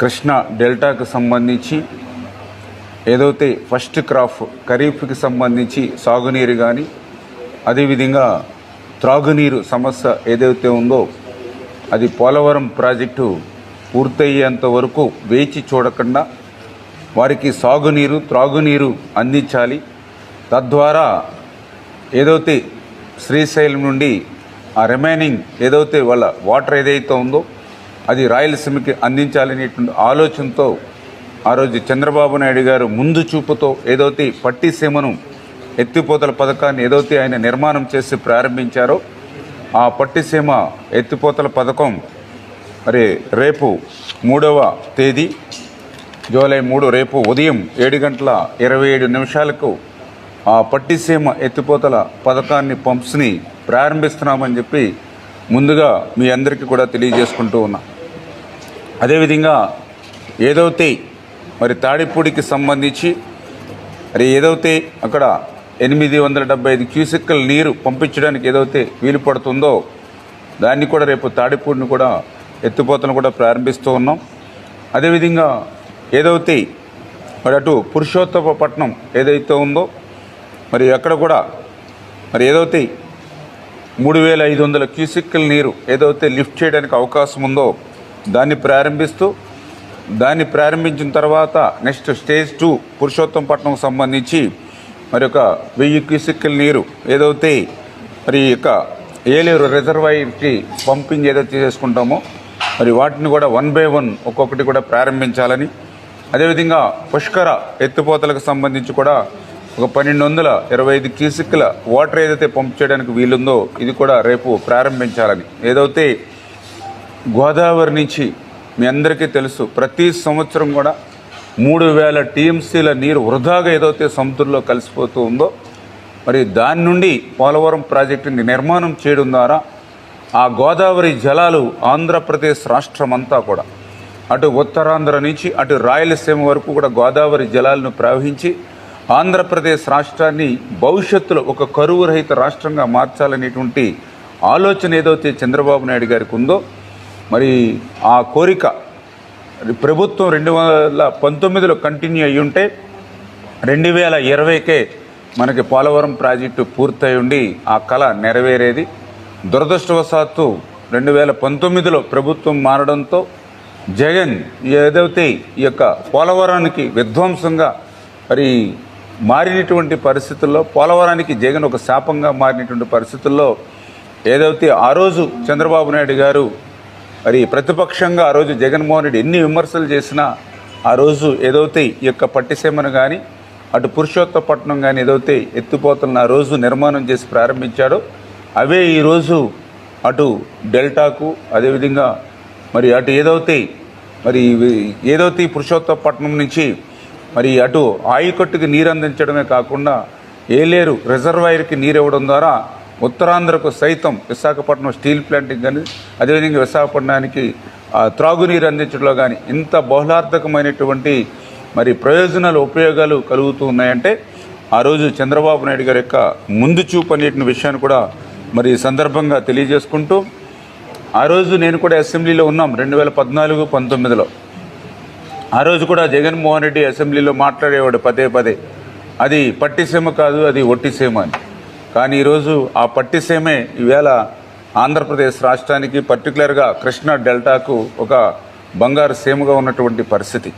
కృష్ణా డెల్టాకు సంబంధించి ఏదైతే first crop ఖరీఫ్కి సంబంధించి సాగునీరు కానీ అదేవిధంగా త్రాగునీరు సమస్య ఏదైతే ఉందో అది పోలవరం ప్రాజెక్టు పూర్తయ్యేంత వరకు వేచి చూడకుండా వారికి సాగునీరు త్రాగునీరు అందించాలి. తద్వారా ఏదైతే శ్రీశైలం నుండి ఆ రిమైనింగ్ ఏదైతే వాళ్ళ వాటర్ ఏదైతే ఉందో అది రాయలసీమకి అందించాలనేటువంటి ఆలోచనతో ఆ రోజు చంద్రబాబు నాయుడు గారు ముందు చూపుతో ఏదైతే పట్టిసీమను ఎత్తిపోతల పథకాన్ని ఏదైతే ఆయన నిర్మాణం చేసి ప్రారంభించారో ఆ పట్టిసీమ ఎత్తిపోతల పథకం మరి రేపు మూడవ తేదీ జూలై మూడు రేపు ఉదయం ఏడు గంటల ఇరవై ఏడు నిమిషాలకు ఆ పట్టిసీమ ఎత్తిపోతల పథకాన్ని పంప్స్ని ప్రారంభిస్తున్నామని చెప్పి ముందుగా మీ అందరికీ కూడా తెలియజేసుకుంటూ ఉన్నా. అదేవిధంగా ఏదైతే మరి తాడిపూడికి సంబంధించి మరి ఏదైతే అక్కడ ఎనిమిది వందల డెబ్బై ఐదు క్యూసెక్కల నీరు పంపించడానికి ఏదైతే వీలు పడుతుందో దాన్ని కూడా రేపు తాడిపూడిని కూడా ఎత్తిపోతను కూడా ప్రారంభిస్తూ ఉన్నాం. అదేవిధంగా ఏదైతే మరి అటు పురుషోత్తమ పట్టణం ఏదైతే ఉందో మరి అక్కడ కూడా మరి ఏదైతే మూడు వేల ఐదు వందల క్యూసిక్కల నీరు ఏదైతే లిఫ్ట్ చేయడానికి అవకాశం ఉందో దాన్ని ప్రారంభిస్తూ దాన్ని ప్రారంభించిన తర్వాత నెక్స్ట్ స్టేజ్ టూ పురుషోత్తంపట్నంకు సంబంధించి మరి ఒక వెయ్యి క్యూసిక్కల నీరు ఏదైతే మరి యొక్క ఏలేరు రిజర్వాయర్కి పంపింగ్ ఏదైతే చేసుకుంటామో మరి వాటిని కూడా వన్ బై వన్ ఒక్కొక్కటి కూడా ప్రారంభించాలని. అదేవిధంగా పుష్కర ఎత్తిపోతలకు సంబంధించి కూడా ఒక పన్నెండు వందల ఇరవై ఐదు క్యూసిక్ల వాటర్ ఏదైతే పంప్ చేయడానికి వీలుందో ఇది కూడా రేపు ప్రారంభించాలని. ఏదైతే గోదావరి నుంచి మీ అందరికీ తెలుసు ప్రతి సంవత్సరం కూడా మూడు వేల టీఎంసీల నీరు వృధాగా ఏదైతే సముద్రంలో కలిసిపోతూ ఉందో మరి దాని నుండి పోలవరం ప్రాజెక్టుని నిర్మాణం చేయడం ద్వారా ఆ గోదావరి జలాలు ఆంధ్రప్రదేశ్ రాష్ట్రం అంతా కూడా అటు ఉత్తరాంధ్ర నుంచి అటు రాయలసీమ వరకు కూడా గోదావరి జలాలను ప్రవహించి ఆంధ్రప్రదేశ్ రాష్ట్రాన్ని భవిష్యత్తులో ఒక కరువు రహిత రాష్ట్రంగా మార్చాలనేటువంటి ఆలోచన ఏదైతే చంద్రబాబు నాయుడు గారికి ఉందో మరి ఆ కోరిక ప్రభుత్వం రెండు వేల పంతొమ్మిదిలో కంటిన్యూ అయ్యి ఉంటే రెండు వేల ఇరవైకే మనకి పోలవరం ప్రాజెక్టు పూర్తయి ఉండి ఆ కళ నెరవేరేది. దురదృష్టవశాత్తు రెండు వేల పంతొమ్మిదిలో ప్రభుత్వం మారడంతో జగన్ ఏదైతే ఈ యొక్క పోలవరానికి విధ్వంసంగా మరి మారినటువంటి పరిస్థితుల్లో పోలవరానికి జగన్ ఒక శాపంగా మారినటువంటి పరిస్థితుల్లో ఏదైతే ఆ రోజు చంద్రబాబు నాయుడు గారు మరి ప్రతిపక్షంగా ఆ రోజు జగన్మోహన్ రెడ్డి ఎన్ని విమర్శలు చేసినా ఆ రోజు ఏదైతే ఈ యొక్క పట్టిసీమను కానీ అటు పురుషోత్తపట్నం కానీ ఏదైతే ఎత్తిపోతలను ఆ రోజు నిర్మాణం చేసి ప్రారంభించాడో అవే ఈరోజు అటు డెల్టాకు అదేవిధంగా మరి అటు ఏదైతే మరి ఏదైతే ఈ పురుషోత్తపట్నం నుంచి మరి అటు ఆయకట్టుకి నీరు అందించడమే కాకుండా ఏలేరు రిజర్వాయర్కి నీరు ఇవ్వడం ద్వారా ఉత్తరాంధ్రకు సైతం విశాఖపట్నం స్టీల్ ప్లాంట్కి కానీ అదేవిధంగా విశాఖపట్నానికి ఆ, త్రాగునీరు అందించడంలో కానీ ఇంత బహుళార్థకమైనటువంటి మరి ప్రయోజనాలు ఉపయోగాలు కలుగుతూ ఉన్నాయంటే ఆ రోజు చంద్రబాబు నాయుడు గారి యొక్క ముందు చూపు అనేటువంటి విషయాన్ని కూడా మరి సందర్భంగా తెలియజేసుకుంటూ ఆ రోజు నేను కూడా అసెంబ్లీలో ఉన్నాం రెండు వేల పద్నాలుగు పంతొమ్మిదిలో. ఆ రోజు కూడా జగన్మోహన్ రెడ్డి అసెంబ్లీలో మాట్లాడేవాడు పదే పదే. అది పట్టిసీమ కాదు అది ఒట్టిసీమ అని. కానీ ఈరోజు ఆ పట్టిసీమే ఈవేళ ఆంధ్రప్రదేశ్ రాష్ట్రానికి పర్టికులర్గా కృష్ణా డెల్టాకు ఒక బంగారు సీమగా ఉన్నటువంటి పరిస్థితి.